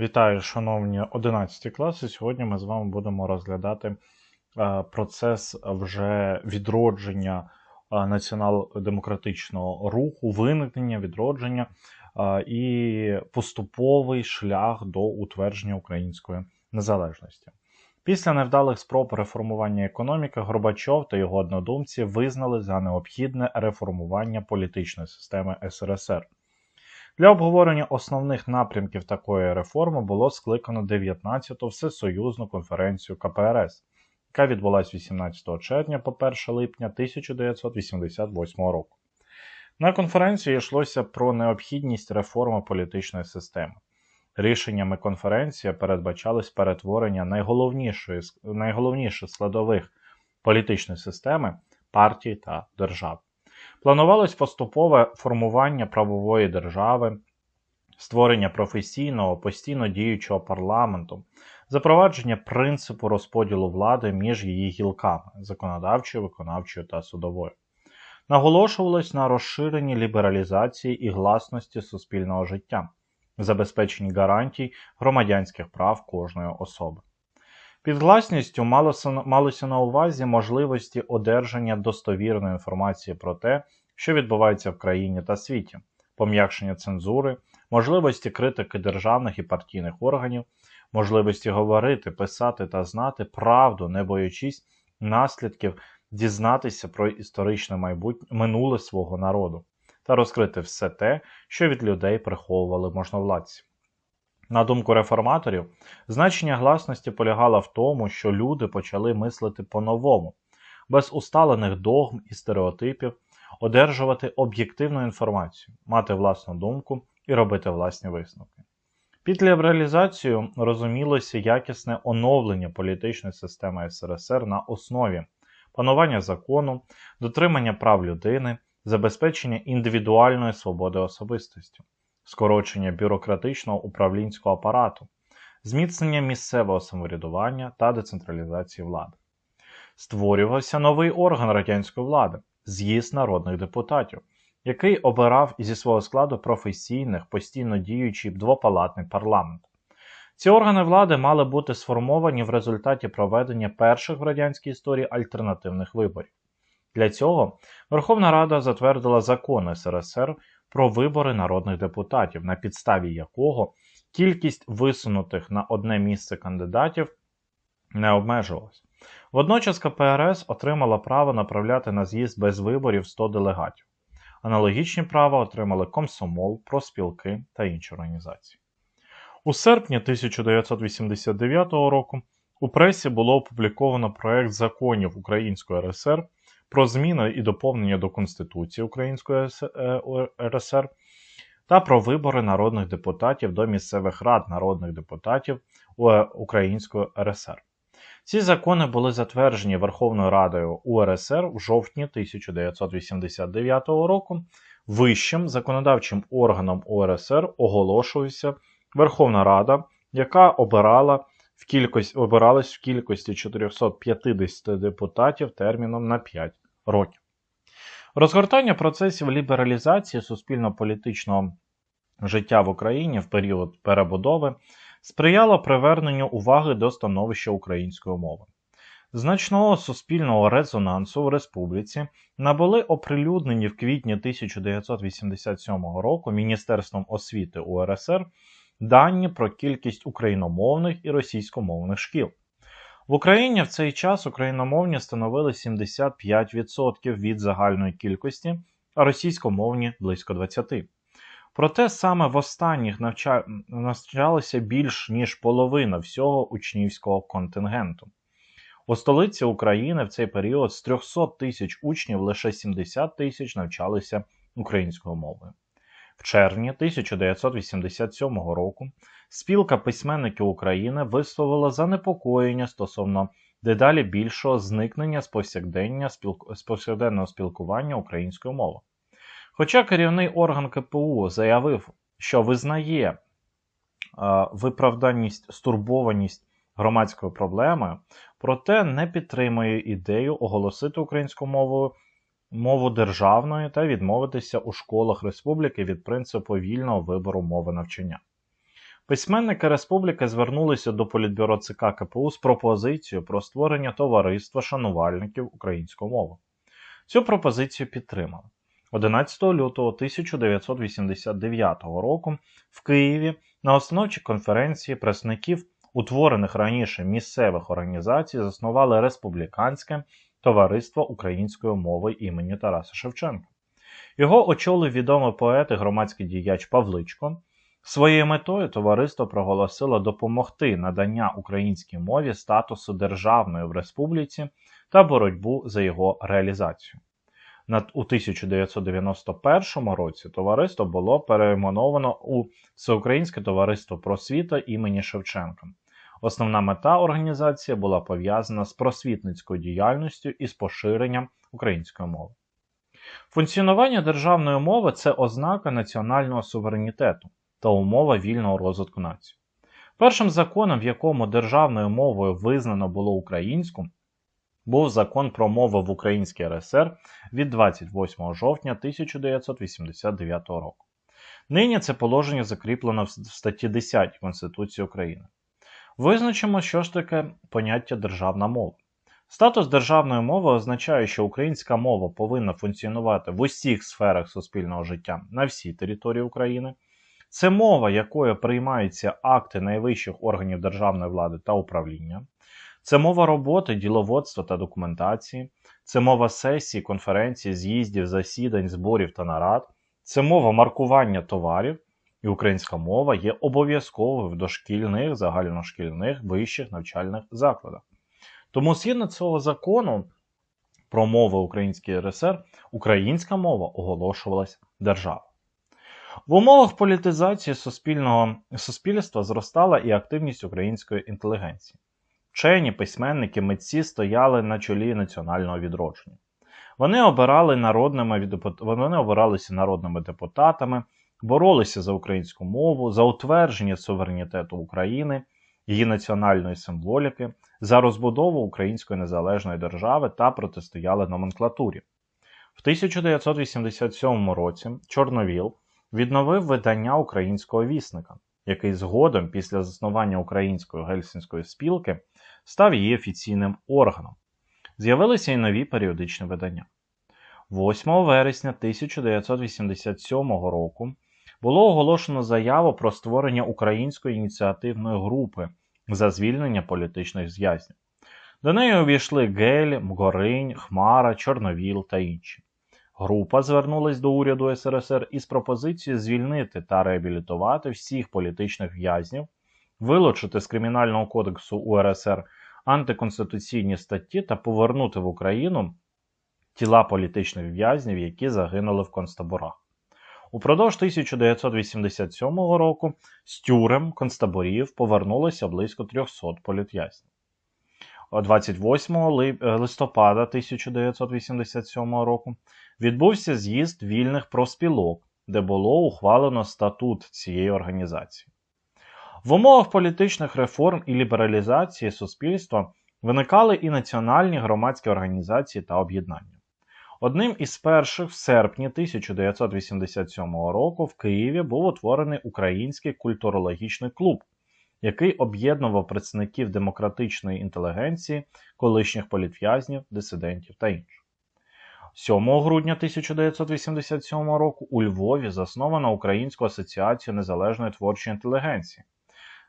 Вітаю, шановні 11 класи. Сьогодні ми з вами будемо розглядати е, процес вже відродження е, націонал-демократичного руху, виникнення, відродження е, і поступовий шлях до утвердження української незалежності. Після невдалих спроб реформування економіки Горбачов та його однодумці визнали за необхідне реформування політичної системи СРСР. Для обговорення основних напрямків такої реформи було скликано 19-ту Всесоюзну конференцію КПРС, яка відбулася 18 червня по 1 липня 1988 року. На конференції йшлося про необхідність реформи політичної системи. Рішеннями конференції передбачалось перетворення найголовніших складових політичної системи партій та держав. Планувалось поступове формування правової держави, створення професійного, постійно діючого парламенту, запровадження принципу розподілу влади між її гілками законодавчою, виконавчою та судовою. Наголошувалось на розширенні лібералізації і гласності суспільного життя, забезпеченні гарантій громадянських прав кожної особи. Під гласністю малося на увазі можливості одержання достовірної інформації про те, що відбувається в країні та світі, пом'якшення цензури, можливості критики державних і партійних органів, можливості говорити, писати та знати правду, не боючись наслідків, дізнатися про історичне майбутнє минуле свого народу та розкрити все те, що від людей приховували можновладці. На думку реформаторів, значення гласності полягало в тому, що люди почали мислити по-новому, без усталених догм і стереотипів, одержувати об'єктивну інформацію, мати власну думку і робити власні висновки. Під лібералізацією розумілося якісне оновлення політичної системи СРСР на основі панування закону, дотримання прав людини, забезпечення індивідуальної свободи особистості скорочення бюрократичного управлінського апарату, зміцнення місцевого самоврядування та децентралізації влади. Створювався новий орган радянської влади з'їзд народних депутатів, який обирав зі свого складу професійних, постійно діючий двопалатний парламент. Ці органи влади мали бути сформовані в результаті проведення перших в радянській історії альтернативних виборів. Для цього Верховна Рада затвердила закон СРСР про вибори народних депутатів, на підставі якого кількість висунутих на одне місце кандидатів не обмежувалась. Водночас КПРС отримала право направляти на з'їзд без виборів 100 делегатів. Аналогічні права отримали комсомол, проспілки та інші організації. У серпні 1989 року у пресі було опубліковано проект законів Української РСР про зміни і доповнення до Конституції Української РСР е, та про вибори народних депутатів до місцевих рад народних депутатів Української РСР. Ці закони були затверджені Верховною Радою УРСР в жовтні 1989 року. Вищим законодавчим органом УРСР оголошується Верховна Рада, яка обирала в кількості, обиралась в кількості 450 депутатів терміном на 5 років. Розгортання процесів лібералізації суспільно-політичного життя в Україні в період перебудови сприяло приверненню уваги до становища української мови. Значного суспільного резонансу в республіці набули оприлюднені в квітні 1987 року Міністерством освіти УРСР дані про кількість україномовних і російськомовних шкіл. В Україні в цей час україномовні становили 75% від загальної кількості, а російськомовні близько 20%. Проте саме в останніх навча... навчалося більш ніж половина всього учнівського контингенту. У столиці України в цей період з 300 тисяч учнів лише 70 тисяч навчалися українською мовою. В червні 1987 року спілка письменників України висловила занепокоєння стосовно дедалі більшого зникнення з повсякденного спілкування українською мовою. Хоча керівний орган КПУ заявив, що визнає е, виправданість, стурбованість громадської проблеми, проте не підтримує ідею оголосити українську мовою мову державною та відмовитися у школах республіки від принципу вільного вибору мови навчання. Письменники республіки звернулися до політбюро ЦК КПУ з пропозицією про створення товариства шанувальників української мови. Цю пропозицію підтримали. 11 лютого 1989 року в Києві на основчій конференції представників утворених раніше місцевих організацій заснували Республіканське товариство української мови імені Тараса Шевченка. Його очолив відомий поет і громадський діяч Павличко. Своєю метою товариство проголосило допомогти надання українській мові статусу державної в республіці та боротьбу за його реалізацію. У 1991 році товариство було перейменовано у Всеукраїнське товариство просвіта імені Шевченка. Основна мета організації була пов'язана з просвітницькою діяльністю і з поширенням української мови. Функціонування державної мови це ознака національного суверенітету та умова вільного розвитку нації. Першим законом, в якому державною мовою визнано було українську, був закон про мову в Українській РСР від 28 жовтня 1989 року. Нині це положення закріплено в статті 10 Конституції України. Визначимо, що ж таке поняття державна мова. Статус державної мови означає, що українська мова повинна функціонувати в усіх сферах суспільного життя на всій території України. Це мова, якою приймаються акти найвищих органів державної влади та управління. Це мова роботи, діловодства та документації, це мова сесій, конференцій, з'їздів, засідань, зборів та нарад, це мова маркування товарів, і українська мова є обов'язковою в дошкільних, загальношкільних вищих навчальних закладах. Тому згідно цього закону про мови Української РСР, українська мова оголошувалась державою. В умовах політизації суспільного суспільства зростала і активність української інтелігенції. Вчені, письменники, митці стояли на чолі національного відродження. Вони обирали народними вони обиралися народними депутатами, боролися за українську мову, за утвердження суверенітету України, її національної символіки, за розбудову української незалежної держави та протистояли номенклатурі. В 1987 році Чорновіл відновив видання українського вісника, який згодом, після заснування української гельсінської спілки, став її офіційним органом. З'явилися і нові періодичні видання. 8 вересня 1987 року було оголошено заяву про створення української ініціативної групи за звільнення політичних зв'язнів. До неї увійшли Гель, Мгоринь, Хмара, Чорновіл та інші. Група звернулась до уряду СРСР із пропозицією звільнити та реабілітувати всіх політичних в'язнів, вилучити з Кримінального кодексу УРСР антиконституційні статті та повернути в Україну тіла політичних в'язнів, які загинули в концтаборах. Упродовж 1987 року з тюрем концтаборів повернулося близько 300 політв'язнів. 28 листопада 1987 року відбувся з'їзд вільних профспілок, де було ухвалено статут цієї організації. В умовах політичних реформ і лібералізації суспільства виникали і національні громадські організації та об'єднання. Одним із перших в серпні 1987 року в Києві був утворений Український культурологічний клуб, який об'єднував представників демократичної інтелігенції, колишніх політв'язнів, дисидентів та інших. 7 грудня 1987 року у Львові заснована Українську асоціацію незалежної творчої інтелігенції.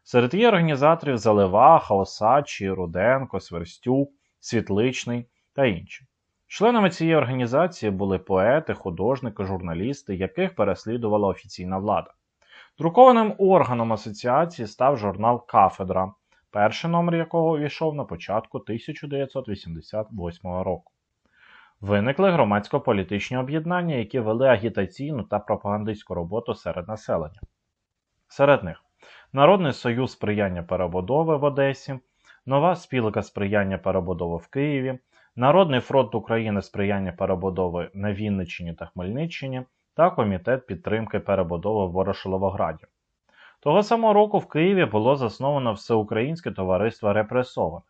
Серед її організаторів Заливаха, Осадчий, Руденко, Сверстюк, Світличний та інші. Членами цієї організації були поети, художники, журналісти, яких переслідувала офіційна влада. Друкованим органом асоціації став журнал Кафедра, перший номер якого увійшов на початку 1988 року. Виникли громадсько-політичні об'єднання, які вели агітаційну та пропагандистську роботу серед населення. Серед них Народний союз сприяння перебудови в Одесі, Нова спілка сприяння перебудови в Києві, Народний фронт України сприяння перебудови на Вінниччині та Хмельниччині та Комітет підтримки перебудови в Ворошиловограді. Того самого року в Києві було засновано Всеукраїнське товариство репресованих,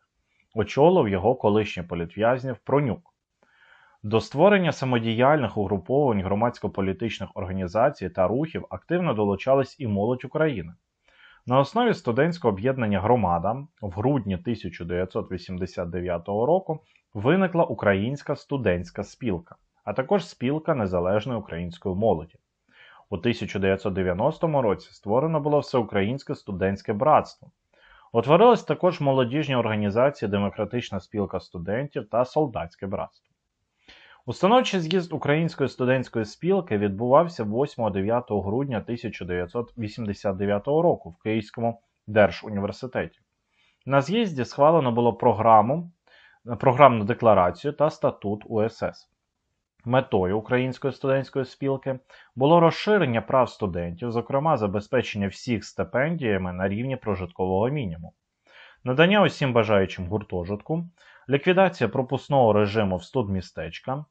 очолив його колишній політв'язнів Пронюк. До створення самодіяльних угруповань громадсько-політичних організацій та рухів активно долучались і молодь України. На основі студентського об'єднання Громада в грудні 1989 року виникла Українська студентська спілка, а також спілка незалежної української молоді. У 1990 році створено було Всеукраїнське студентське братство. Утворились також молодіжні організації Демократична спілка студентів та Солдатське братство. Установчий з'їзд Української студентської спілки відбувався 8-9 грудня 1989 року в Київському держуніверситеті. На з'їзді схвалено було програму, програмну декларацію та статут УСС. Метою Української студентської спілки було розширення прав студентів, зокрема забезпечення всіх стипендіями на рівні прожиткового мінімуму, надання усім бажаючим гуртожитку, ліквідація пропускного режиму в студмістечка,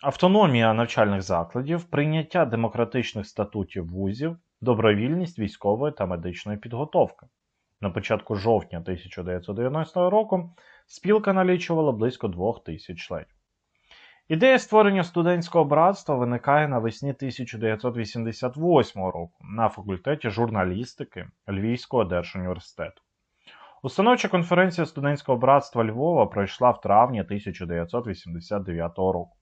автономія навчальних закладів, прийняття демократичних статутів вузів, добровільність військової та медичної підготовки. На початку жовтня 1990 року спілка налічувала близько двох тисяч членів. Ідея створення студентського братства виникає навесні 1988 року на факультеті журналістики Львівського держуніверситету. Установча конференція студентського братства Львова пройшла в травні 1989 року.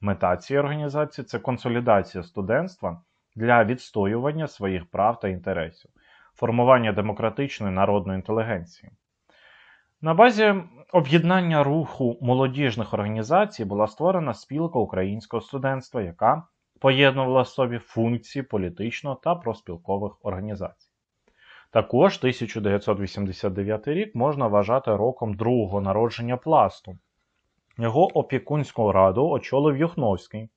Мета цієї організації це консолідація студентства для відстоювання своїх прав та інтересів, формування демократичної народної інтелігенції. На базі об'єднання руху молодіжних організацій була створена спілка українського студентства, яка поєднувала в собі функції політичного та проспілкових організацій. Також 1989 рік можна вважати роком другого народження пласту. Його опікунську раду очолив Юхновський.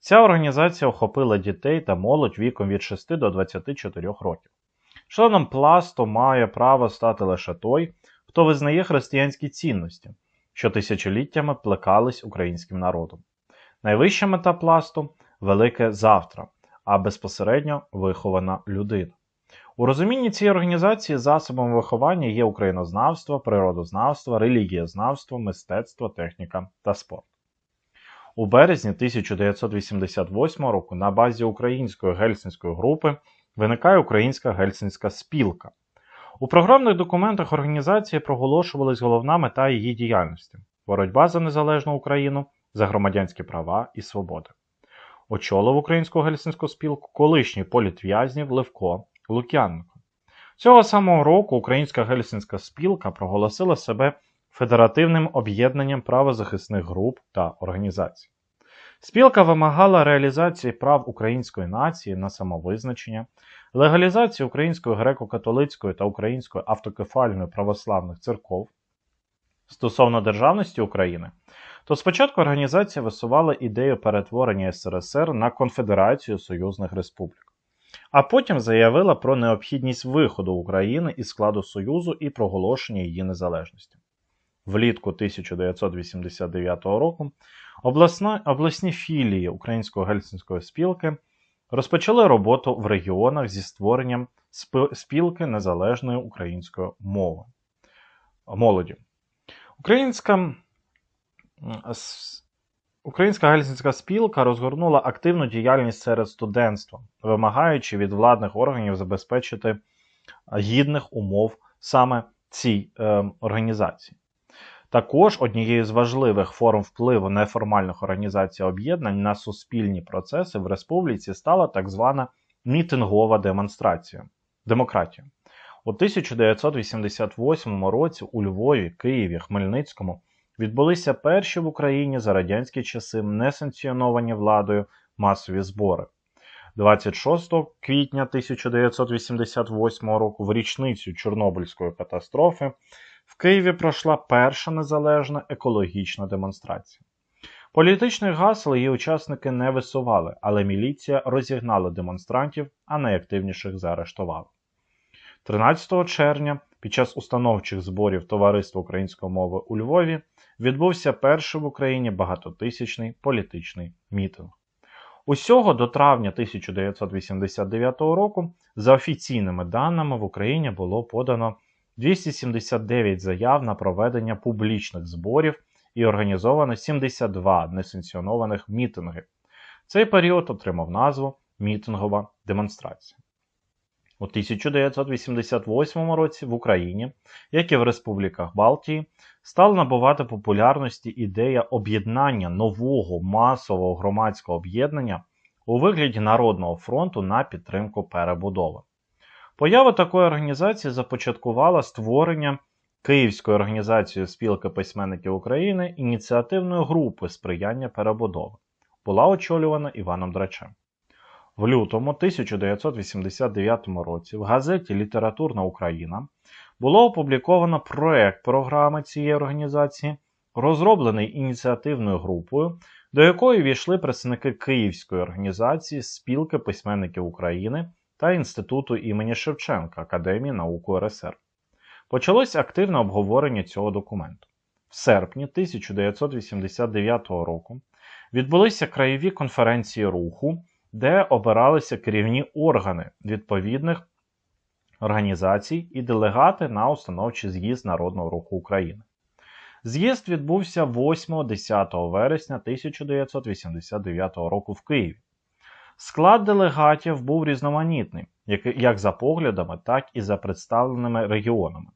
Ця організація охопила дітей та молодь віком від 6 до 24 років. Членом пласту має право стати лише той, хто визнає християнські цінності, що тисячоліттями плекались українським народом. Найвища мета пласту велике завтра, а безпосередньо вихована людина. У розумінні цієї організації засобом виховання є українознавство, природознавство, релігієзнавство, мистецтво, техніка та спорт. У березні 1988 року на базі української гельсінської групи виникає Українська гельсінська спілка. У програмних документах організації проголошувалась головна мета її діяльності боротьба за незалежну Україну, за громадянські права і свободи. Очолив українську гельсінську спілку колишній політв'язнів Левко Лук'яненко. Цього самого року Українська гельсінська спілка проголосила себе федеративним об'єднанням правозахисних груп та організацій. Спілка вимагала реалізації прав української нації на самовизначення, легалізації Української греко-католицької та Української автокефальної православних церков стосовно державності України, то спочатку організація висувала ідею перетворення СРСР на Конфедерацію Союзних Республік, а потім заявила про необхідність виходу України із складу Союзу і проголошення її незалежності. Влітку 1989 року обласна, обласні філії Української гельсінської спілки розпочали роботу в регіонах зі створенням спілки незалежної української мови. молоді. Українська Українська гельсінська спілка розгорнула активну діяльність серед студентства, вимагаючи від владних органів забезпечити гідних умов саме цій е, організації. Також однією з важливих форм впливу неформальних організацій об'єднань на суспільні процеси в республіці стала так звана мітингова демонстрація демократія. У 1988 році у Львові, Києві, Хмельницькому відбулися перші в Україні за радянські часи несанкціоновані владою масові збори. 26 квітня 1988 року в річницю Чорнобильської катастрофи в Києві пройшла перша незалежна екологічна демонстрація. Політичних гасел її учасники не висували, але міліція розігнала демонстрантів, а найактивніших заарештувала. 13 червня під час установчих зборів Товариства української мови у Львові відбувся перший в Україні багатотисячний політичний мітинг. Усього до травня 1989 року, за офіційними даними, в Україні було подано 279 заяв на проведення публічних зборів і організовано 72 несанкціонованих мітинги. Цей період отримав назву Мітингова демонстрація. У 1988 році в Україні, як і в республіках Балтії, стала набувати популярності ідея об'єднання нового масового громадського об'єднання у вигляді Народного фронту на підтримку перебудови. Поява такої організації започаткувала створення Київської організації спілки письменників України ініціативної групи сприяння перебудови. Була очолювана Іваном Драчем. В лютому 1989 році в газеті Літературна Україна було опубліковано проект програми цієї організації, розроблений ініціативною групою, до якої війшли представники Київської організації Спілки письменників України та Інституту імені Шевченка Академії наук УРСР. Почалось активне обговорення цього документу. В серпні 1989 року відбулися краєві конференції руху, де обиралися керівні органи відповідних організацій і делегати на установчий з'їзд Народного руху України. З'їзд відбувся 8-10 вересня 1989 року в Києві. Склад делегатів був різноманітний, як за поглядами, так і за представленими регіонами.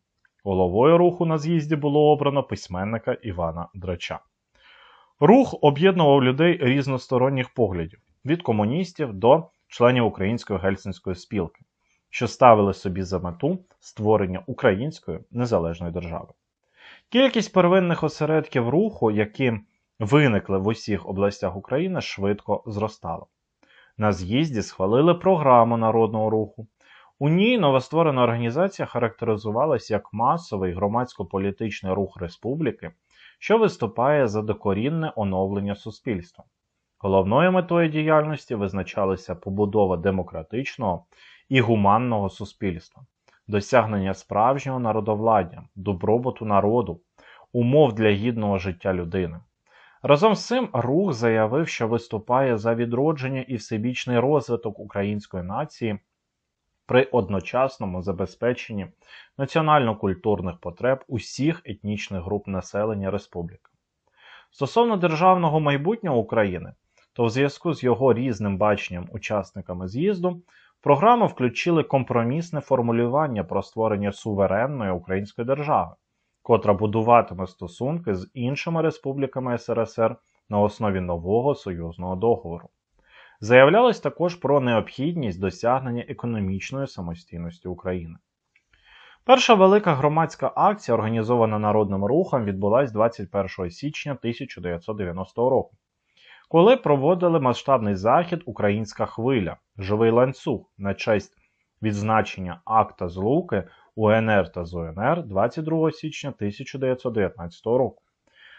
Головою руху на з'їзді було обрано письменника Івана Драча. Рух об'єднував людей різносторонніх поглядів від комуністів до членів Української гельсінської спілки, що ставили собі за мету створення української незалежної держави. Кількість первинних осередків руху, які виникли в усіх областях України, швидко зростала. На з'їзді схвалили програму народного руху. У ній новостворена організація характеризувалася як масовий громадсько-політичний рух республіки, що виступає за докорінне оновлення суспільства. Головною метою діяльності визначалася побудова демократичного і гуманного суспільства, досягнення справжнього народовладдя, добробуту народу, умов для гідного життя людини. Разом з цим рух заявив, що виступає за відродження і всебічний розвиток української нації при одночасному забезпеченні національно-культурних потреб усіх етнічних груп населення республіки. Стосовно державного майбутнього України, то в зв'язку з його різним баченням учасниками з'їзду в програму включили компромісне формулювання про створення суверенної української держави, котра будуватиме стосунки з іншими республіками СРСР на основі нового союзного договору. Заявлялось також про необхідність досягнення економічної самостійності України. Перша велика громадська акція, організована народним рухом, відбулася 21 січня 1990 року, коли проводили масштабний захід Українська хвиля, живий ланцюг на честь відзначення акта злуки УНР та ЗУНР 22 січня 1919 року.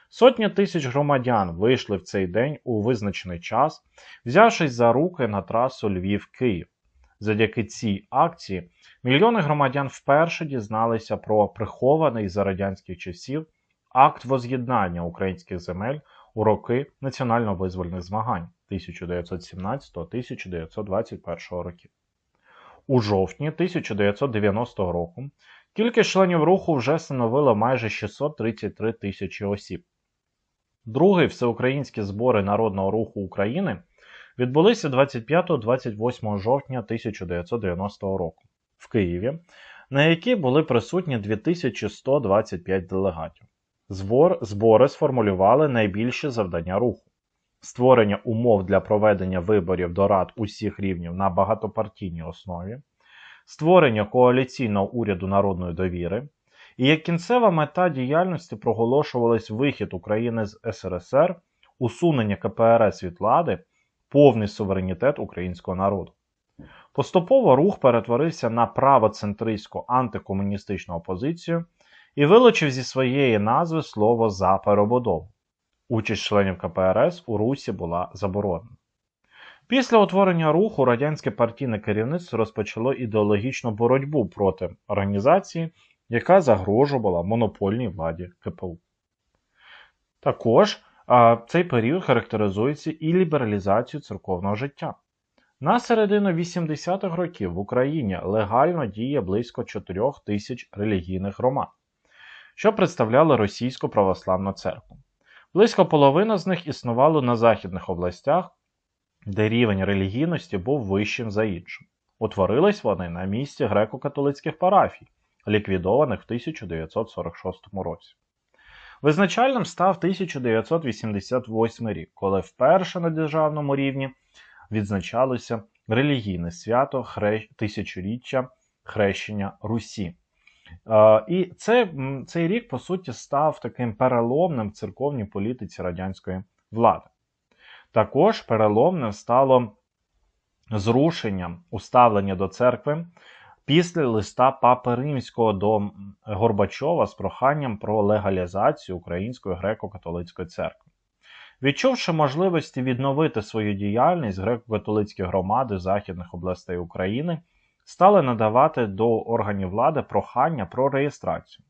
Сотні тисяч громадян вийшли в цей день у визначений час, взявшись за руки на трасу Львів-Київ. Завдяки цій акції мільйони громадян вперше дізналися про прихований за радянських часів акт воз'єднання українських земель у роки національно-визвольних змагань 1917-1921 років. У жовтні 1990 року кількість членів руху вже становила майже 633 тисячі осіб. Другий всеукраїнські збори Народного руху України відбулися 25-28 жовтня 1990 року в Києві, на які були присутні 2125 делегатів. Збор, Збори сформулювали найбільші завдання руху. Створення умов для проведення виборів до рад усіх рівнів на багатопартійній основі, створення коаліційного уряду народної довіри, і як кінцева мета діяльності проголошувалась вихід України з СРСР, усунення КПРС від влади, повний суверенітет українського народу. Поступово рух перетворився на правоцентристську антикомуністичну опозицію і вилучив зі своєї назви слово за перебудову. Участь членів КПРС у Русі була заборонена. Після утворення руху радянське партійне керівництво розпочало ідеологічну боротьбу проти організації, яка загрожувала монопольній владі КПУ. Також а, цей період характеризується і лібералізацією церковного життя. На середину 80-х років в Україні легально діє близько 4 тисяч релігійних громад, що представляли Російську православну церкву. Близько половини з них існувало на західних областях, де рівень релігійності був вищим за іншим. Утворились вони на місці греко-католицьких парафій, ліквідованих в 1946 році. Визначальним став 1988 рік, коли вперше на державному рівні відзначалося релігійне свято тисячоріччя хрещення Русі. І це, цей рік, по суті, став таким переломним в церковній політиці радянської влади. Також переломним стало зрушення уставлення до церкви після листа Папи Римського до Горбачова з проханням про легалізацію Української греко-католицької церкви. Відчувши можливості відновити свою діяльність, греко-католицькі громади західних областей України стали надавати до органів влади прохання про реєстрацію.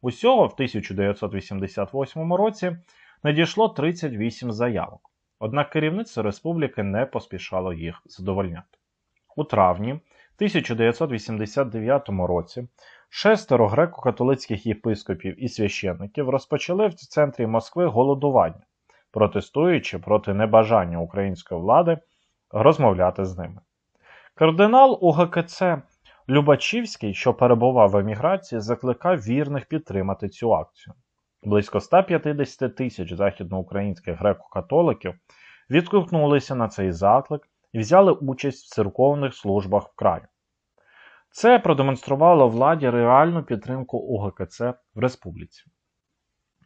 Усього в 1988 році надійшло 38 заявок. Однак керівництво республіки не поспішало їх задовольняти. У травні 1989 році шестеро греко-католицьких єпископів і священників розпочали в центрі Москви голодування, протестуючи проти небажання української влади розмовляти з ними. Кардинал УГКЦ Любачівський, що перебував в еміграції, закликав вірних підтримати цю акцію. Близько 150 тисяч західноукраїнських греко-католиків відгукнулися на цей заклик і взяли участь в церковних службах в краю. Це продемонструвало владі реальну підтримку УГКЦ в республіці.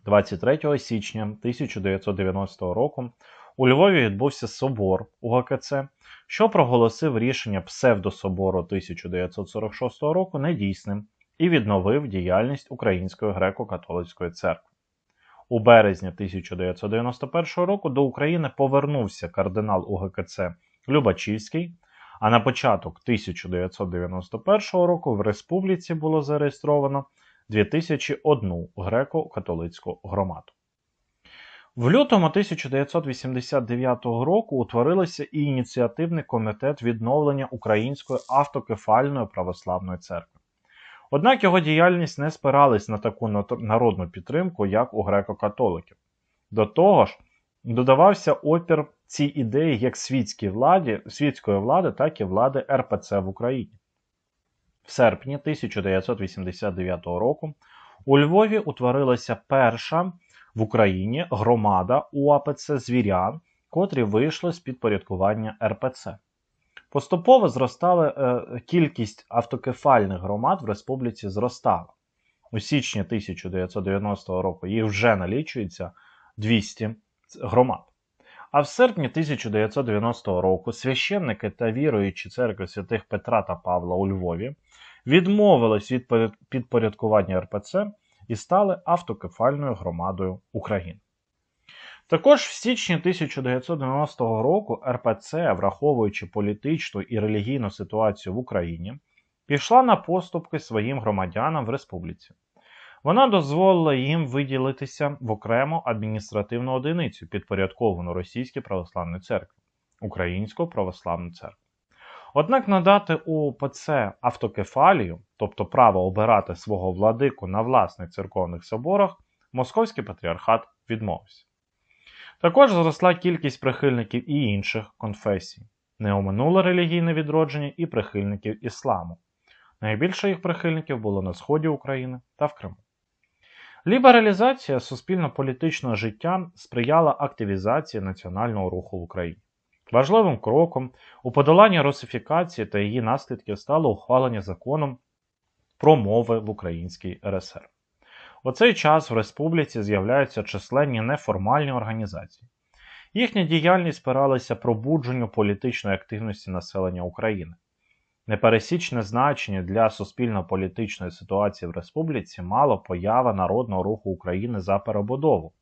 23 січня 1990 року у Львові відбувся собор УГКЦ, що проголосив рішення псевдособору 1946 року недійсним і відновив діяльність Української греко-католицької церкви. У березні 1991 року до України повернувся кардинал УГКЦ Любачівський, а на початок 1991 року в республіці було зареєстровано 2001 греко-католицьку громаду. В лютому 1989 року утворилося і ініціативний комітет відновлення Української автокефальної православної церкви. Однак його діяльність не спиралась на таку народну підтримку, як у греко-католиків. До того ж, додавався опір цій ідеї як світській владі, світської влади, так і влади РПЦ в Україні. В серпні 1989 року у Львові утворилася перша в Україні громада УАПЦ Звірян, котрі вийшли з підпорядкування РПЦ. Поступово зростала е, кількість автокефальних громад в республіці зростала. У січні 1990 року їх вже налічується 200 громад. А в серпні 1990 року священники та віруючі церкви святих Петра та Павла у Львові відмовились від підпорядкування РПЦ і стали автокефальною громадою України. Також в січні 1990 року РПЦ, враховуючи політичну і релігійну ситуацію в Україні, пішла на поступки своїм громадянам в республіці. Вона дозволила їм виділитися в окрему адміністративну одиницю, підпорядковану Російській православній церкві, Українську православну церкву. Однак надати УПЦ автокефалію, тобто право обирати свого владику на власних церковних соборах, Московський патріархат відмовився. Також зросла кількість прихильників і інших конфесій. Не оминуло релігійне відродження і прихильників ісламу. Найбільше їх прихильників було на сході України та в Криму. Лібералізація суспільно-політичного життя сприяла активізації національного руху в Україні. Важливим кроком у подоланні русифікації та її наслідків стало ухвалення законом про мови в Українській РСР. У цей час в республіці з'являються численні неформальні організації. Їхня діяльність спиралася пробудженню політичної активності населення України. Непересічне значення для суспільно-політичної ситуації в республіці мало поява Народного руху України за перебудову.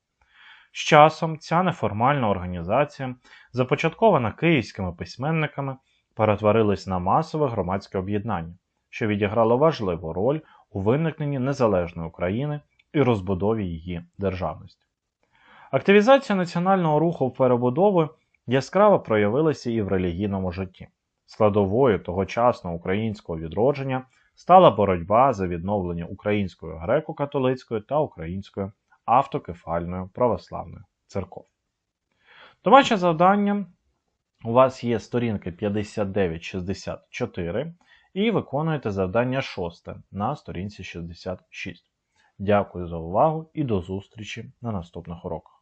З часом ця неформальна організація, започаткована київськими письменниками, перетворилась на масове громадське об'єднання, що відіграло важливу роль у виникненні незалежної України і розбудові її державності. Активізація національного руху перебудови яскраво проявилася і в релігійному житті. Складовою тогочасного українського відродження стала боротьба за відновлення української греко-католицької та української автокефальною православною церков. Домашнє завдання у вас є сторінка 5964 і виконуєте завдання 6 на сторінці 66. Дякую за увагу і до зустрічі на наступних уроках.